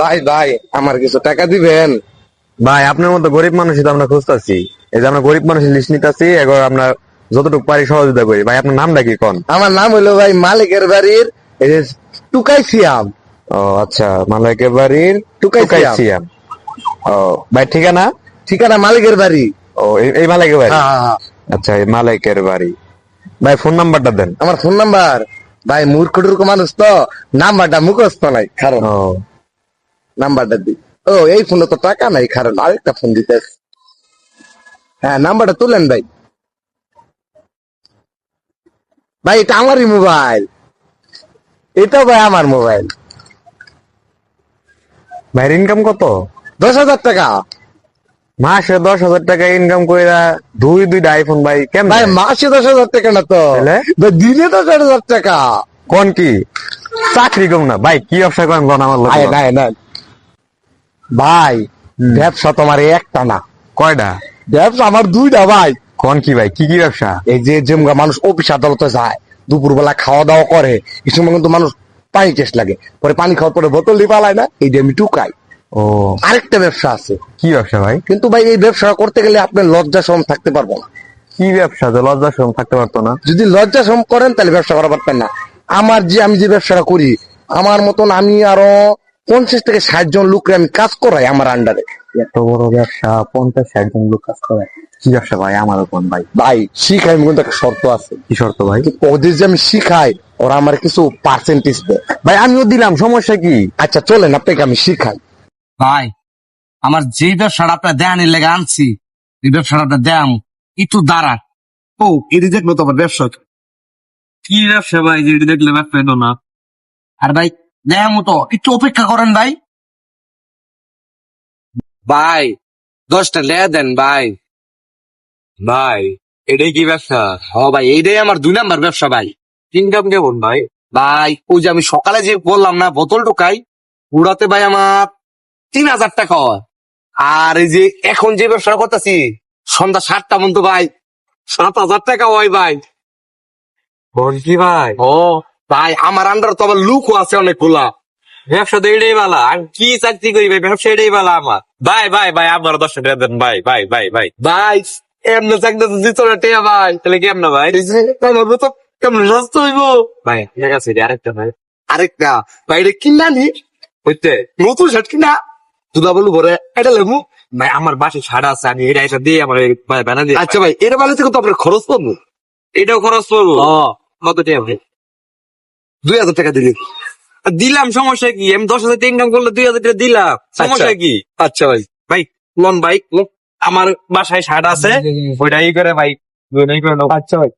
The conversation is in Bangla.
ভাই ভাই আমার কিছু টাকা দিবেন? ভাই আপনার মতো গরিব মানুষই তো আমরা খুঁজতেছি। এই যে আমরা গরিব মানুষের লিস্ট নিতেছি এবার আমরা যতটুকু পারি সহযোগিতা করি। ভাই আপনার নামটা কি কোন? আমার নাম হলো ভাই মালিকের বাড়ির এই যে টুকাই সিয়াম। ও আচ্ছা মালাইকের বাড়ির টুকাই টুকাই সিয়াম। সিয়াম। ও ভাই ঠিকানা? ঠিকানা মালিকের বাড়ি। ও এই- এই মালাইকের বাড়ি? হ্যাঁ, হ্যাঁ, হ্যাঁ। আচ্ছা এই মালাইকের বাড়ি। ভাই ফোন নাম্বারটা দেন। আমার ফোন নাম্বার ভাই মূর্খ টুর্খ মানুষ তো নাম্বারটা মুখস্থ নাই কারণ। ও। নাম্বারটা দি। ও এই ফোনে তো টাকা নাই কারণ আরেকটা ফোন দিতে হ্যাঁ নাম্বারটা তুলেন ভাই। ভাই এটা আমারই মোবাইল। এটা ভাই আমার মোবাইল। ভাইয়ের ইনকাম কত? দশ হাজার টাকা। মাসে দশ হাজার টাকা ইনকাম করে দুই দুইটা আইফোন ভাই কেন ভাই মাসে দশ হাজার টাকা না তো। দিনে দশ হাজার টাকা। কোন কি? চাকরি কম না। ভাই কি ব্যবসা করেন আমার নাই। ভাই ব্যবসা তোমার একটা না। কয়টা? ব্যবসা আমার দুইটা ভাই। কোন কি ভাই? কি কি ব্যবসা? এই যে যেমন মানুষ অফিস আদালতে যায় দুপুরবেলা খাওয়া দাওয়া করে এই সময় কিন্তু মানুষ পানি টেস্ট লাগে। পরে পানি খাওয়ার পরে বোতল দিয়ে পালায় না এই যে আমি টুকাই। ও। আরেকটা ব্যবসা আছে। কি ব্যবসা ভাই? কিন্তু ভাই এই ব্যবসা করতে গেলে আপনি লজ্জা শ্রম থাকতে পারব না। কি ব্যবসা? যে লজ্জা শ্রম থাকতে পারতো না। যদি লজ্জা শ্রম করেন তাহলে ব্যবসা করা পারতেন না। আমার যে আমি যে ব্যবসাটা করি আমার মতন আমি আরও পঞ্চাশ থেকে ষাট জন লোকরে আমি কাজ করাই আমার আন্ডারে। এত বড় ব্যবসা পঞ্চাশ ষাট জন লোক কাজ করে। কি ব্যবসা ভাই? আমারও কোন ভাই। ভাই শিখাই কিন্তু একটা শর্ত আছে। কি শর্ত ভাই? ওদের যে আমি শিখাই ওরা আমার কিছু পার্সেন্টেজ দেয়। ভাই আমিও দিলাম সমস্যা কি? আচ্ছা চলেন আপনাকে আমি শিখাই। ভাই আমার যে ব্যবসাটা আপনার দেয়ানির লেগে আনছি এই ব্যবসাটা আপনার দেয়াম একটু দাঁড়া। ও এটি দেখল তো আমার ব্যবসা। কি ব্যবসা ভাই যে এটি দেখলে ব্যবসা না। আর ভাই দেয়াম তো একটু অপেক্ষা করেন ভাই। ভাই দশটা লে দেন ভাই। ভাই এটাই কি ব্যবসা? হ ভাই এইটাই আমার দুই নাম্বার ব্যবসা ভাই। ইনকাম কেমন ভাই? ভাই ওই যে আমি সকালে যে বললাম না বোতল টোকাই পুরাতে ভাই আমার তিন হাজার টাকা। হয় আর এই যে এখন যে ব্যবসা করতেছি সন্ধ্যা সাতটা পর্যন্ত ভাই সাত হাজার টাকা হয় ভাই। কোন কি ভাই? ও ভাই আমার আন্ডার তো আমার লুকও আছে অনেকগুলা। ব্যবসা তো এটাই ভালো আমি কি চাকরি করি ভাই? ব্যবসা এটাই ভালো আমার। ভাই ভাই ভাই আমার দশ টাকা দেন ভাই ভাই ভাই ভাই। ভাই এমনি চাকরি তো দিত না টেয়া ভাই। তাহলে কেমন ভাই? তো কেমন রাস্তা হইব? ভাই ঠিক আছে আরেকটা ভাই। আরেকটা? ভাই এটা কিনা নি? হইতে নতুন শার্ট কিনা? দুলা বলু ভরে এটা লেবু। ভাই আমার বাসে ছাড়া আছে আমি এটা এটা দিয়ে আমার ভাই বানা দিয়ে আচ্ছা ভাই এটা বেলা থেকে তো আপনার খরচ পাবো এটাও খরচ ও। কত টাকা ভাই? দুই হাজার টাকা দিলি। দিলাম সমস্যা কি? আমি দশ হাজার টাকা ইনকাম করলে দুই হাজার টাকা দিলাম সমস্যা কি? আচ্ছা ভাই। ভাই লোন বাইক আমার বাসায় শার্ট আছে। ওইটাই করে ভাই। আচ্ছা ভাই।